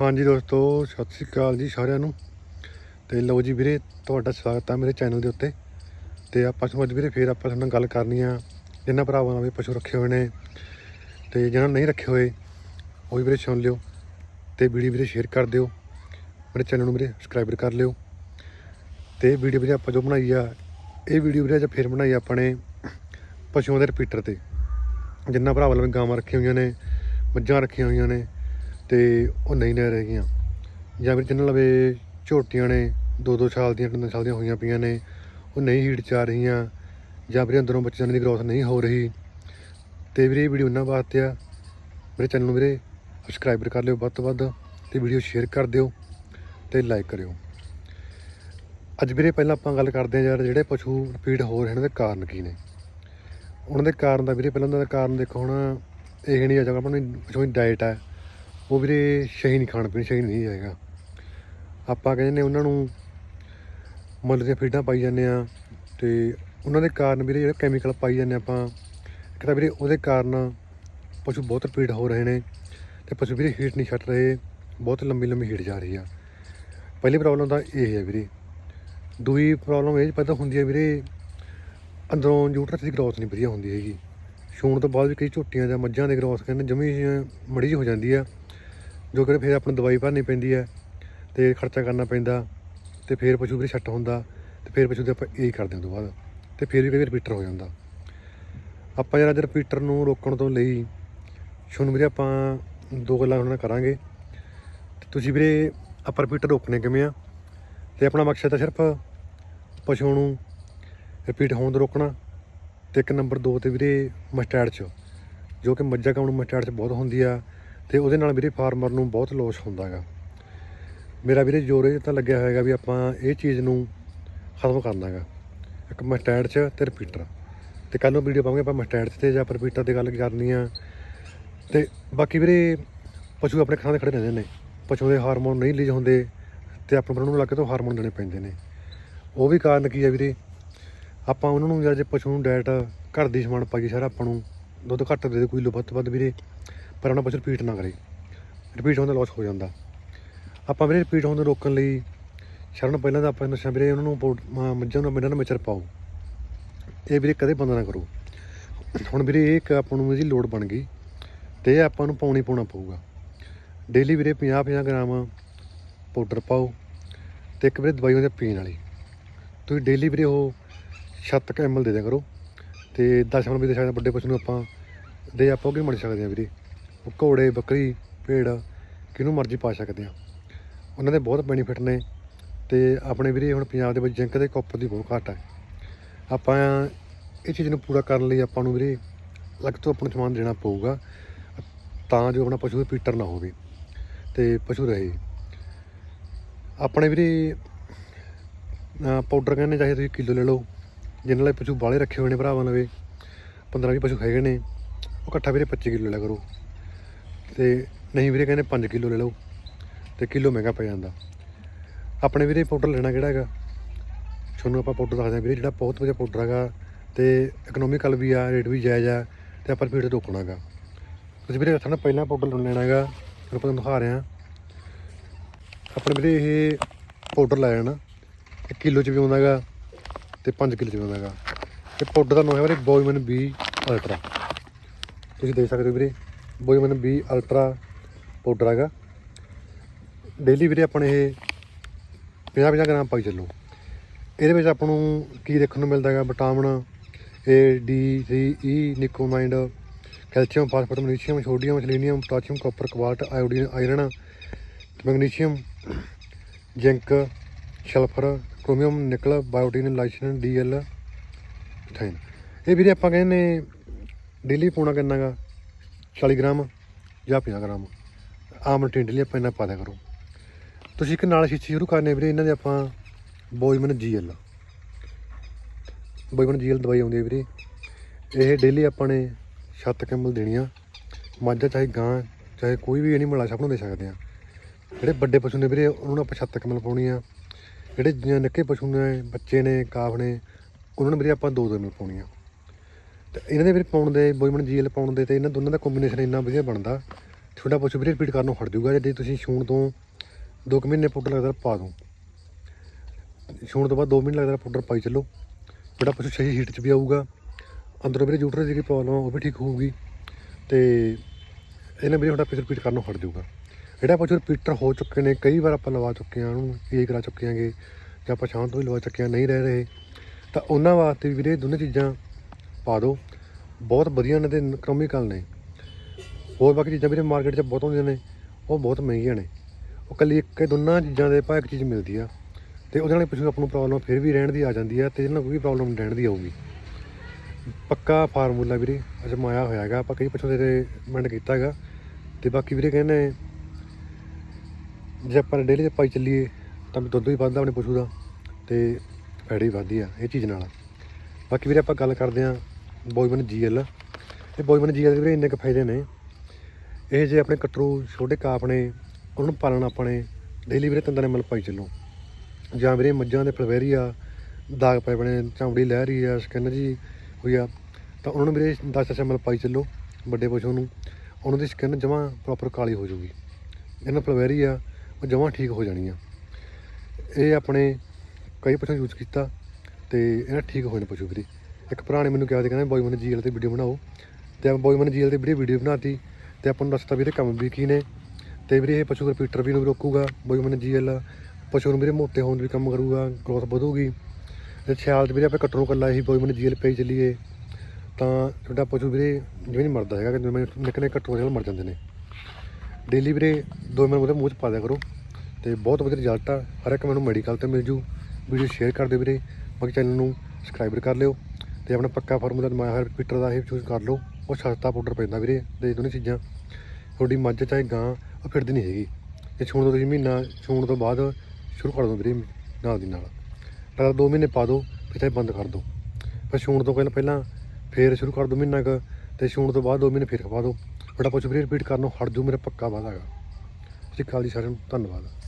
ਹਾਂਜੀ ਦੋਸਤੋ, ਸਤਿ ਸ਼੍ਰੀ ਅਕਾਲ ਜੀ ਸਾਰਿਆਂ ਨੂੰ। ਤੇ ਲਓ ਜੀ ਵੀਰੇ, ਤੁਹਾਡਾ ਸਵਾਗਤ ਆ ਮੇਰੇ ਚੈਨਲ ਦੇ ਉੱਤੇ। ਤੇ ਆਪਾਂ ਨੂੰ ਅੱਜ ਵੀਰੇ ਫੇਰ ਆਪਾਂ ਤੁਹਾਡੇ ਨਾਲ ਗੱਲ ਕਰਨੀ ਆ। ਜਿਨ੍ਹਾਂ ਭਰਾਵਾਂ ਨੇ ਵੀ ਪਸ਼ੂ ਰੱਖੇ ਹੋਏ ਨੇ ਤੇ ਜਿਹਨਾਂ ਨੇ ਨਹੀਂ ਰੱਖੇ ਹੋਏ, ਉਹ ਵੀ ਵੀਰੇ ਸੁਣ ਲਿਓ ਤੇ ਵੀਡੀਓ ਵੀਰੇ ਸ਼ੇਅਰ ਕਰ ਦਿਓ। ਮੇਰੇ ਚੈਨਲ ਨੂੰ ਵੀਰੇ ਸਬਸਕ੍ਰਾਈਬ ਕਰ ਲਿਓ। ਤੇ ਵੀਡੀਓ ਵੀਰੇ ਆਪਾਂ ਜੋ ਬਣਾਈ ਆ, ਇਹ ਵੀਡੀਓ ਵੀਰੇ ਅੱਜ ਫੇਰ ਬਣਾਈ ਆ ਆਪਾਂ ਨੇ ਪਸ਼ੂਆਂ ਦੇ ਰਿਪੀਟਰ ਤੇ। ਜਿੰਨਾ ਭਰਾਵਾਂ ਨੇ ਗਾਵਾਂ ਰੱਖੀਆਂ ਹੋਈਆਂ ਨੇ, ਮੱਝਾਂ ਰੱਖੀਆਂ ਹੋਈਆਂ ਨੇ ਤੇ ਉਹ ਨਹੀਂ ਲੈ ਰਹਿ ਗਈਆਂ। ਜਾਂ ਫਿਰ ਜਿਨ੍ਹਾਂ ਲਵੇ ਝੋਟੀਆਂ ਨੇ ਦੋ ਦੋ ਸਾਲ ਦੀਆਂ ਤਿੰਨ ਸਾਲ ਦੀਆਂ ਹੋਈਆਂ ਪਈਆਂ ਨੇ, ਉਹ ਨਹੀਂ ਹੀਟ ਚ ਆ ਰਹੀਆਂ। ਜਾਂ ਫਿਰ ਅੰਦਰੋਂ ਬੱਚਿਆਂ ਦੀ ਗਰੋਥ ਨਹੀਂ ਹੋ ਰਹੀ। ਤੇ ਵੀਰੇ, ਇਹ ਵੀਡੀਓ ਉਹਨਾਂ ਵਾਸਤੇ ਆ। ਮੇਰੇ ਚੈਨਲ ਨੂੰ ਵੀਰੇ ਸਬਸਕ੍ਰਾਈਬਰ ਕਰ ਲਿਓ ਵੱਧ ਤੋਂ ਵੱਧ ਤੇ ਵੀਡੀਓ ਸ਼ੇਅਰ ਕਰ ਦਿਓ ਤੇ ਲਾਈਕ ਕਰਿਓ। ਅੱਜ ਵੀਰੇ, ਪਹਿਲਾਂ ਆਪਾਂ ਗੱਲ ਕਰਦੇ ਹਾਂ ਯਾਰ ਜਿਹੜੇ ਪਸ਼ੂ ਰਿਪੀਟ ਹੋ ਰਹੇ ਨੇ ਦੇ ਕਾਰਨ ਕੀ ਨੇ। ਉਹਨਾਂ ਦੇ ਕਾਰਨ ਦਾ ਵੀਰੇ, ਪਹਿਲਾਂ ਉਹਨਾਂ ਦਾ ਕਾਰਨ ਦੇਖੋ ਹੁਣ, ਇਹ ਨਹੀਂ ਆ ਜਗਾ ਆਪਣੀ ਪਸ਼ੂ ਦੀ ਡਾਈਟ ਹੈ ਉਹ ਵੀਰੇ ਸਹੀ ਨਹੀਂ ਖਾਣ ਪੀਣ, ਸਹੀ ਨਹੀਂ ਹੈਗਾ ਆਪਾਂ ਕਹਿੰਦੇ ਨੇ ਉਹਨਾਂ ਨੂੰ ਮੁੱਲ ਦੀਆਂ ਫੀਡਾਂ ਪਾਈ ਜਾਂਦੇ ਆ ਤੇ ਉਹਨਾਂ ਦੇ ਕਾਰਨ ਵੀਰੇ ਜਿਹੜਾ ਕੈਮੀਕਲ ਪਾਈ ਜਾਂਦੇ ਆਪਾਂ, ਇੱਕ ਤਾਂ ਵੀਰੇ ਉਹਦੇ ਕਾਰਨ ਪਸ਼ੂ ਬਹੁਤ ਪੀੜ ਹੋ ਰਹੇ ਨੇ ਤੇ ਪਸ਼ੂ ਵੀਰੇ ਹੀਟ ਨਹੀਂ ਛੱਡ ਰਹੇ, ਬਹੁਤ ਲੰਬੀ ਲੰਬੀ ਹੀਟ ਜਾ ਰਹੀ ਆ। ਪਹਿਲੀ ਪ੍ਰੋਬਲਮ ਤਾਂ ਇਹ ਹੈ ਵੀਰੇ। ਦੂਜੀ ਪ੍ਰੋਬਲਮ ਇਹ ਪੈਦਾ ਹੁੰਦੀ ਹੈ ਵੀਰੇ, ਅੰਦਰੋਂ ਯੂਟਰਸ ਦੀ ਗਰੋਥ ਨਹੀਂ ਵਧੀਆ ਹੁੰਦੀ ਹੈਗੀ। ਛੂਣ ਤੋਂ ਬਾਅਦ ਵੀ ਕਈ ਝੋਟੀਆਂ ਜਾਂ ਮੱਝਾਂ ਦੀ ਗਰੋਥ ਕਹਿੰਦੇ ਜਮੀ ਮੜੀ ਜਿਹੀ ਹੋ ਜਾਂਦੀ ਆ। ਜੋ ਕਿ ਫਿਰ ਆਪਣੀ ਦਵਾਈ ਭਰਨੀ ਪੈਂਦੀ ਹੈ ਤੇ ਖਰਚਾ ਕਰਨਾ ਪੈਂਦਾ ਤੇ ਫਿਰ ਪਸ਼ੂ ਵੀ ਛੱਟ ਹੁੰਦਾ ਤੇ ਫਿਰ ਪਸ਼ੂ ਦੇ ਆਪਾਂ ਇਹ ਕਰਦੇ ਹਾਂ ਤੋਂ ਬਾਅਦ ਤੇ ਫਿਰ ਵੀ ਕਈ ਵਾਰ ਰਿਪੀਟਰ ਹੋ ਜਾਂਦਾ। ਆਪਾਂ ਜਰਾ ਅੱਜ ਰਿਪੀਟਰ ਨੂੰ ਰੋਕਣ ਤੋਂ ਲਈ ਸ਼ੁਨ ਵੀਰੇ ਆਪਾਂ ਦੋ ਗੱਲਾਂ ਉਹਨਾਂ ਨਾਲ ਕਰਾਂਗੇ। ਤੇ ਤੁਸੀਂ ਵੀਰੇ ਆਪਾਂ ਰਿਪੀਟਰ ਰੋਕਣੇ ਕਿਵੇਂ ਆ? ਤੇ ਆਪਣਾ ਮਕਸਦ ਹੈ ਸਿਰਫ ਪਸ਼ੂ ਨੂੰ ਰਿਪੀਟ ਹੋਣ ਤੋਂ ਰੋਕਣਾ ਤੇ ਇੱਕ ਨੰਬਰ 2 ਤੇ ਵੀਰੇ ਮਸਟੈਡ ਚ ਜੋ ਕਿ ਮੱਝਾਂ ਕਾਉਣ ਮਸਟੈਡ ਚ ਬਹੁਤ ਹੁੰਦੀ ਆ। ਤੇ ਉਹਦੇ ਨਾਲ ਵੀਰੇ ਫਾਰਮਰ ਨੂੰ ਬਹੁਤ ਲੋਸ ਹੁੰਦਾ ਹੈਗਾ ਮੇਰਾ ਵੀਰੇ ਜੋਰ ਇਹ ਤਾਂ ਲੱਗਿਆ ਹੋਏਗਾ ਵੀ ਆਪਾਂ ਇਹ ਚੀਜ਼ ਨੂੰ ਖਤਮ ਕਰਨਾ ਹੈਗਾ ਇੱਕ ਮਸਟੈਡ ਚ ਤੇ ਰਿਪੀਟਰ ਤੇ ਕੱਲ ਨੂੰ ਵੀਡੀਓ ਪਾਵਾਂਗੇ ਆਪਾਂ ਮਸਟੈਡ 'ਚ ਤੇ ਜਾਂ ਰਿਪੀਟਰ ਦੀ ਗੱਲ ਕਰਨੀ ਆ। ਤੇ ਬਾਕੀ ਵੀਰੇ ਪਸ਼ੂ ਆਪਣੇ ਖਾਣੇ ਖੜੇ ਰਹਿੰਦੇ ਨੇ। ਪਸ਼ੂ ਦੇ ਹਾਰਮੋਨ ਨਹੀਂ ਰਿਲੀਜ਼ ਹੁੰਦੇ ਤੇ ਆਪਾਂ ਨੂੰ ਲੱਗੇ ਤੋਂ ਹਾਰਮੋਨ ਦੇਣੇ ਪੈਂਦੇ ਨੇ। ਉਹ ਵੀ ਕਾਰਨ ਕੀ ਹੈ ਵੀਰੇ? ਆਪਾਂ ਉਹਨਾਂ ਨੂੰ ਯਾਰ ਜੇ ਪਸ਼ੂ ਨੂੰ ਡਾਇਟ ਘਰ ਦੀ ਸਮਾਨ ਪਾਈਏ ਸਾਰਾ ਆਪਾਂ ਨੂੰ, ਦੁੱਧ ਘੱਟ ਦੇ ਦੇ, ਕੋਈ ਲੋ ਵੱਧ ਵੱਧ ਵੀਰੇ। ਪਰ ਆਪਣਾ ਪਸ਼ੂ ਰਿਪੀਟ ਨਾ ਕਰੇ। ਰਿਪੀਟ ਹੋਣ ਦਾ ਲੋਸ ਹੋ ਜਾਂਦਾ। ਆਪਾਂ ਵੀਰੇ ਰਿਪੀਟ ਹੋਣ ਨੂੰ ਰੋਕਣ ਲਈ ਸ਼ਰਨ ਪਹਿਲਾਂ ਤਾਂ ਆਪਾਂ ਨਸ਼ਾ ਵੀਰੇ ਉਹਨਾਂ ਨੂੰ ਪੌਡ- ਮੱਝਾਂ ਨੂੰ ਮਿੰਨਾਂ ਨੂੰ ਮਿਚਰ ਪਾਓ। ਇਹ ਵੀਰੇ ਕਦੇ ਬੰਦ ਨਾ ਕਰੋ। ਹੁਣ ਵੀਰੇ ਇਹ ਇੱਕ ਆਪਾਂ ਨੂੰ ਇਹਦੀ ਲੋੜ ਬਣ ਗਈ ਤੇ ਇਹ ਆਪਾਂ ਨੂੰ ਪਾਉਣੀ ਪਾਉਣਾ ਪਊਗਾ। ਡੇਲੀ ਵੀਰੇ 50 50 ਗ੍ਰਾਮ ਪਾਊਡਰ ਪਾਓ ਤੇ ਇੱਕ ਵੀਰੇ ਦਵਾਈ ਉਹਦੇ ਪੀਣ ਵਾਲੀ। ਤੁਸੀਂ ਡੇਲੀ ਵੀਰੇ ਉਹ 7 ਐਮਐਲ ਦੇ ਦਿਆ ਕਰੋ ਤੇ 10 ਐਮਐਲ ਵੀ ਦੇ ਸਕਦੇ ਵੱਡੇ ਪਸ਼ੂ ਨੂੰ ਆਪਾਂ ਦੇ ਆਪਾਂ ਉਹ ਵੀ ਮੜ ਸਕਦੇ ਆ ਵੀਰੇ। ਘੋੜੇ, ਬੱਕਰੀ, ਭੇਡ, ਕਿਹਨੂੰ ਮਰਜ਼ੀ ਪਾ ਸਕਦੇ ਆ। ਉਹਨਾਂ ਦੇ ਬਹੁਤ ਬੈਨੀਫਿਟ ਨੇ ਤੇ ਆਪਣੇ ਵੀਰੇ ਹੁਣ ਪੰਜਾਬ ਦੇ ਵਿੱਚ ਜਿੰਕ ਦੇ ਕਾਪਰ ਦੀ ਬਹੁਤ ਘਾਟ ਹੈ ਆਪਾਂ ਇਹ ਚੀਜ਼ ਨੂੰ ਪੂਰਾ ਕਰਨ ਲਈ ਆਪਾਂ ਨੂੰ ਵੀਰੇ ਅਲੱਗ ਤੋਂ ਆਪਣਾ ਸਮਾਨ ਦੇਣਾ ਪਊਗਾ, ਤਾਂ ਜੋ ਆਪਣਾ ਪਸ਼ੂ ਦੇ ਪੀਟਰ ਨਾ ਹੋਵੇ ਤੇ ਪਸ਼ੂ ਰਹੇ। ਆਪਣੇ ਵੀਰੇ ਪਾਊਡਰ ਕਹਿੰਦੇ ਚਾਹੇ ਤੁਸੀਂ ਕਿਲੋ ਲੈ ਲਓ ਜਿਨ੍ਹਾਂ ਲਈ ਪਸ਼ੂ ਬਾਲੇ ਰੱਖੇ ਹੋਏ ਨੇ ਭਰਾਵਾਂ ਲਵੇ 15 20 ਪਸ਼ੂ ਹੈਗੇ ਨੇ, ਉਹ ਇਕੱਠਾ ਵੀਰੇ 25 ਕਿਲੋ ਲਿਆ ਕਰੋ। ਤੇ ਨਹੀਂ ਵੀਰੇ ਕਹਿੰਦੇ 5 ਕਿਲੋ ਲੈ ਲਓ ਤੇ ਕਿਲੋ ਮਹਿੰਗਾ ਪੈ ਜਾਂਦਾ। ਆਪਣੇ ਵੀਰੇ ਪਾਊਡਰ ਲੈਣਾ ਕਿਹੜਾ ਹੈਗਾ? ਤੁਹਾਨੂੰ ਆਪਾਂ ਪਾਊਡਰ ਦੱਸਦੇ ਹਾਂ ਵੀਰੇ, ਜਿਹੜਾ ਬਹੁਤ ਵਧੀਆ ਪਾਊਡਰ ਹੈਗਾ ਤੇ ਇਕਨੋਮਿਕਲ ਵੀ ਆ ਰੇਟ ਵੀ ਜਾਇਜ਼ ਆ ਤੇ ਆਪਾਂ ਫੀਡ ਰੋਕਣਾ ਹੈਗਾ। ਤੁਸੀਂ ਵੀਰੇ ਸਾਨੂੰ ਪਹਿਲਾਂ ਪਾਊਡਰ ਲੈਣਾ ਹੈਗਾ, ਫਿਰ ਆਪਾਂ ਦਿਖਾ ਰਹੇ ਹਾਂ। ਆਪਣੇ ਵੀਰੇ ਇਹ ਪਾਊਡਰ ਲੈ ਜਾਣਾ 1 ਕਿਲੋ ਚ ਵੀ ਆਉਂਦਾ ਹੈਗਾ ਤੇ 5 ਕਿਲੋ ਚ ਵੀ ਆਉਂਦਾ ਹੈਗਾ। ਤੇ ਪਾਊਡਰ ਦਾ ਨਾਮ ਹੈ ਵੀਰੇ ਬੋਇਮਨ ਬੀ ਅਲਟਰਾ ਤੁਸੀਂ ਦੇਖ ਸਕਦੇ ਹੋ ਵੀਰੇ। ਬੋਇਮਨ ਬੀ ਅਲਟਰਾ ਪਾਊਡਰ ਹੈਗਾ। ਡੇਲੀ ਵੀਰੇ ਆਪਣੇ ਇਹ 50 50 ਗ੍ਰਾਮ ਪਾਈ ਚੱਲੋ। ਇਹਦੇ ਵਿੱਚ ਆਪਾਂ ਨੂੰ ਕੀ ਦੇਖਣ ਨੂੰ ਮਿਲਦਾ ਹੈਗਾ? Vitamin A D C E nicotinamide calcium phosphorus magnesium sodium selenium potassium copper cobalt iodine iron magnesium zinc sulphur chromium nickel biotin lysine DL ਥਾਈਨ ਇਹ ਵੀਰੇ ਆਪਾਂ ਕਹਿੰਦੇ ਨੇ ਡੇਲੀ ਪਾਉਣਾ ਕਿੰਨਾ ਗਾ 40 ਗ੍ਰਾਮ ਜਾਂ 50 ਗ੍ਰਾਮ। ਆਮ ਰੂਟੀਨ ਲਈ ਆਪਾਂ ਇਹਨਾਂ ਪਾ ਦਿਆ ਕਰੋ। ਤੁਸੀਂ ਇੱਕ ਨਾਲ ਸ਼ੀਸ਼ੀ ਸ਼ੁਰੂ ਕਰਨੇ ਵੀਰੇ, ਇਹਨਾਂ ਦੇ ਆਪਾਂ ਬੋਇਮਨ ਜੀਐਲ। ਬੋਇਮਨ ਜੀਐਲ ਦਵਾਈ ਆਉਂਦੀ ਹੈ ਵੀਰੇ। ਇਹ ਡੇਲੀ ਆਪਾਂ ਨੇ 7 ਕੈਮਲ ਦੇਣੀਆਂ। ਮੱਝ ਚਾਹੇ ਗਾਂ, ਚਾਹੇ ਕੋਈ ਵੀ ਐਨੀਮਲ ਆ, ਸਭ ਨੂੰ ਦੇ ਸਕਦੇ ਆ ਜਿਹੜੇ ਵੱਡੇ ਪਸ਼ੂ ਨੇ ਵੀਰੇ, ਉਹਨਾਂ ਨੂੰ ਆਪਾਂ 7 ਕੈਮਲ ਪਾਉਣੀ ਆ। ਜਿਹੜੇ ਜਿਵੇਂ ਨਿੱਕੇ ਪਸ਼ੂ ਨੇ, ਬੱਚੇ ਨੇ, ਕਾਫ ਨੇ, ਉਹਨਾਂ ਨੂੰ ਵੀਰੇ ਆਪਾਂ ਦੋ ਦੋ ਮਿਲ ਪਾਉਣੀ ਆ ਤੇ ਇਹਨਾਂ ਦੇ ਵੀਰੇ ਪਾਉਣ ਦੇ, ਬੋਇਮਨ ਜੀਐਲ ਪਾਉਣ ਦੇ ਤੇ ਇਹਨਾਂ ਦੋਨਾਂ ਦਾ ਕੰਬੀਨੇਸ਼ਨ ਇੰਨਾ ਵਧੀਆ ਬਣਦਾ। ਤੁਹਾਡਾ ਪਸ਼ੂ ਵੀਰੇ ਰਿਪੀਟ ਕਰਨੋਂ ਹਟ ਜਾਊਗਾ, ਜੇ ਤੁਸੀਂ ਛੂਣ ਤੋਂ 2 ਮਹੀਨੇ ਪਾਊਡਰ ਲਗਾਤਾਰ ਪਾ ਦੋ ਛੂਣ ਤੋਂ ਬਾਅਦ 2 ਮਹੀਨੇ ਲਗਾਤਾਰ ਪਾਊਡਰ ਪਾਈ ਚੱਲੋ। ਤੁਹਾਡਾ ਪਸ਼ੂ ਸਹੀ ਹੀਟ 'ਚ ਵੀ ਆਊਗਾ। ਅੰਦਰੋਂ ਵੀਰੇ ਯੂਟਰਸ ਦੀ ਪ੍ਰੋਬਲਮ ਉਹ ਵੀ ਠੀਕ ਹੋਊਗੀ। ਤੇ ਇਹਨਾਂ ਵੀਰੇ ਤੁਹਾਡਾ ਪਸ਼ੂ ਰਿਪੀਟ ਕਰਨੋਂ ਹਟ ਜਾਊਗਾ। ਜਿਹੜਾ ਪਸ਼ੂ ਰਿਪੀਟਰ ਹੋ ਚੁੱਕੇ ਨੇ, ਕਈ ਵਾਰ ਆਪਾਂ ਲਵਾ ਚੁੱਕੇ ਆ ਉਹਨੂੰ ਇਹ ਕਰਾ ਚੁੱਕੇ ਆਂਗੇ ਜਾਂ ਆਪਾਂ ਸ਼ਾਂਤ ਤੋਂ ਵੀ ਲਵਾ ਚੁੱਕੇ ਆ ਨਹੀਂ ਰਹਿ ਰਹੇ। ਤਾਂ ਉਹਨਾਂ ਵਾਸਤੇ ਵੀਰੇ ਦੋਨੇ ਚੀਜ਼ਾਂ ਪਾ ਦਿਓ। ਬਹੁਤ ਵਧੀਆ ਨੇ ਤੇ ਇਕਨੋਮਿਕਲ ਨੇ। ਹੋਰ ਬਾਕੀ ਚੀਜ਼ਾਂ ਵੀਰੇ ਮਾਰਕੀਟ 'ਚ ਬਹੁਤ ਹੁੰਦੀਆਂ ਨੇ। ਉਹ ਬਹੁਤ ਮਹਿੰਗੀਆਂ ਨੇ। ਉਹ ਕੱਲੀ ਇੱਕ ਦੋਨਾਂ ਚੀਜ਼ਾਂ ਦੇ ਭਾਅ ਇੱਕ ਚੀਜ਼ ਮਿਲਦੀ ਆ। ਤੇ ਉਹਦੇ ਨਾਲ ਪਿੱਛੋਂ ਆਪਾਂ ਨੂੰ ਪ੍ਰੋਬਲਮ ਫਿਰ ਵੀ ਰਹਿਣ ਦੀ ਆ ਜਾਂਦੀ ਆ ਤੇ ਇਹਦੇ ਨਾਲ ਕੋਈ ਪ੍ਰੋਬਲਮ ਰਹਿਣ ਦੀ ਆਊਗੀ। ਪੱਕਾ ਫਾਰਮੂਲਾ ਵੀਰੇ ਅਜਮਾਇਆ ਹੋਇਆ ਹੈਗਾ। ਆਪਾਂ ਕਈ ਪਿੱਛੋਂ ਦੇ ਮਿੰਟ ਕੀਤਾ ਹੈਗਾ। ਤੇ ਬਾਕੀ ਵੀਰੇ ਕਹਿੰਦੇ ਜੇ ਆਪਾਂ ਡੇਲੀ ਤੇ ਪਾਈ ਚੱਲੀਏ, ਤਾਂ ਦੁੱਧ ਵੀ ਵੱਧਦਾ ਆਪਣੇ ਪਸ਼ੂ ਦਾ ਤੇ ਫੈਟ ਵੀ ਵੱਧਦੀ ਆ, ਇਹ ਚੀਜ਼ ਨਾਲ। ਬਾਕੀ ਵੀਰੇ ਆਪਾਂ ਗੱਲ ਕਰਦੇ ਆਂ ਬੋਇਮਨ ਜੀਐਲ। ਇਹ ਬੋਇਮਨ ਜੀਐਲ ਦੇ ਵੀਰੇ ਇੰਨੇ ਕੁ ਫਾਇਦੇ ਨੇ। ਇਹ ਜੇ ਆਪਣੇ ਕਟਰੂ ਛੋਟੇ ਕਾਪ ਨੇ, ਉਹਨਾਂ ਨੂੰ ਪਾਲਣ ਆਪਣੇ ਡੇਲੀ ਵੀਰੇ ਤਿੰਨ ਦਿਨ ਮਲ ਪਾਈ ਚੱਲੋ। ਜਾਂ ਵੀਰੇ ਮੱਝਾਂ ਦੇ ਫਲਵੇਰੀਆ, ਦਾਗ ਪਏ ਬਣੇ, ਚਮੜੀ ਲਹਿ ਰਹੀ ਆ, ਸਕਿਨ ਜੀ ਹੋਈ ਆ, ਤਾਂ ਉਹਨਾਂ ਨੂੰ ਵੀਰੇ 10 ਐਮਐਲ ਪਾਈ ਚੱਲੋ, ਵੱਡੇ ਪਸ਼ੂ ਨੂੰ। ਉਹਨਾਂ ਦੀ ਸਕਿਨ ਜਮਾਂ ਪ੍ਰੋਪਰ ਕਾਲੀ ਹੋ ਜਾਊਗੀ। ਇਹਨਾਂ ਫਲਵੇਰੀ ਆ ਉਹ ਜਮਾਂ ਠੀਕ ਹੋ ਜਾਣੀ ਆ ਇਹ ਆਪਣੇ ਕਈ ਪਸ਼ੂ ਯੂਜ਼ ਕੀਤਾ, ਤੇ ਇਹਨਾਂ ਠੀਕ ਹੋਏ ਨੇ ਪਸ਼ੂ ਵੀਰੇ। ਇੱਕ ਭਰਾ ਨੇ ਮੈਨੂੰ ਕਿਹਾ ਸੀ, ਕਹਿੰਦਾ ਬੋਇਮਨ ਜੀਐਲ ਤੇ ਵੀਡੀਓ ਬਣਾਓ। ਤੇ ਆਪਾਂ ਬੋਇਮਨ ਜੀਐਲ ਤੇ ਵੀਰੇ ਵੀਡੀਓ ਬਣਾਤੀ ਤੇ ਆਪਾਂ ਨੂੰ ਦੱਸਤਾ ਵੀਰੇ ਕੰਮ ਵੀ ਕੀ ਨੇ। ਤੇ ਵੀਰੇ ਇਹ ਪਸ਼ੂ ਰਿਪੀਟਰ ਵੀ ਨੂੰ ਰੋਕੂਗਾ ਰੋਕੂਗਾ ਬੋਇਮਨ ਜੀਐਲ ਪਸ਼ੂ ਨੂੰ ਵੀਰੇ ਮੋਟੇ ਹੋਣ ਵੀ ਕੰਮ ਕਰੂਗਾ ਗਰੋਥ ਵਧੂਗੀ। ਤੇ ਸਿਆਲ 'ਤੇ ਵੀਰੇ ਆਪਾਂ ਕਟਰੂ ਕੱਲਾ ਹੀ ਬੋਇਮਨ ਜੀਐਲ ਪਈ ਚੱਲੀਏ। ਤਾਂ ਤੁਹਾਡਾ ਪਸ਼ੂ ਵੀਰੇ ਜਿਵੇਂ ਨਹੀਂ ਮਰਦਾ ਹੈਗਾ ਕਿ ਜਿਵੇਂ ਨਿਕਲੇ ਕਟਰੂ ਨਾਲ ਮਰ ਜਾਂਦੇ ਨੇ। ਡੇਲੀ ਵੀਰੇ ਦੋ ਮਿੰਟ ਉਹਦੇ ਮੂੰਹ 'ਚ ਪਾ ਦਿਆ ਕਰੋ। ਤੇ ਬਹੁਤ ਵਧੀਆ ਰਿਜ਼ਲਟ ਆ। ਹਰ ਇੱਕ ਮੈਨੂੰ ਮੈਡੀਕਲ ਤੇ ਮਿਲ ਜੂ। ਵੀਡੀਓ ਸ਼ੇਅਰ ਕਰ ਦਿਓ ਵੀਰੇ। ਬਾਕੀ ਚੈਨਲ ਨੂੰ ਸਬਸਕ੍ਰਾਈਬ ਕਰ ਲਿਓ। ਤੇ ਆਪਣਾ ਪੱਕਾ ਫਾਰਮੂਲਾ ਮਾਇਆ ਹਰ ਪੀਟਰ ਦਾ ਇਹ ਚੂਜ਼ ਕਰ ਲਓ। ਉਹ ਸਸਤਾ ਪਾਊਡਰ ਪੈਂਦਾ ਵੀਰੇ, ਤੇ ਦੋਨੇ ਚੀਜ਼ਾਂ, ਤੁਹਾਡੀ ਮੱਝ ਚਾਹੇ ਗਾਂ, ਉਹ ਫਿਰਦੀ ਨਹੀਂ ਹੈਗੀ। ਜੇ ਛੂਣ ਤੋਂ ਤੁਸੀਂ ਮਹੀਨਾ ਛੂਣ ਤੋਂ ਬਾਅਦ ਸ਼ੁਰੂ ਕਰ ਦਿਓ ਵੀਰੇ, ਨਾਲ ਦੀ ਨਾਲ। ਲਗਾਤਾਰ ਦੋ ਮਹੀਨੇ ਪਾ ਦਿਓ, ਫਿਰ ਚਾਹੇ ਬੰਦ ਕਰ ਦਿਓ। ਫਿਰ ਛੂਣ ਤੋਂ ਪਹਿਲਾਂ ਪਹਿਲਾਂ ਫੇਰ ਸ਼ੁਰੂ ਕਰ ਦਿਓ ਮਹੀਨਾ ਕੁ, ਤੇ ਛੂਣ ਤੋਂ ਬਾਅਦ ਦੋ ਮਹੀਨੇ ਫਿਰ ਖਵਾ ਦਿਓ। ਬੜਾ ਕੁਝ ਵੀਰੇ ਰਿਪੀਟ ਕਰਨੋਂ ਹਟ ਜੂ ਮੇਰਾ ਪੱਕਾ ਵਾਅਦਾ ਹੈਗਾ। ਸਤਿ ਸ਼੍ਰੀ ਅਕਾਲ ਜੀ ਸਾਰਿਆਂ ਨੂੰ ਧੰਨਵਾਦ।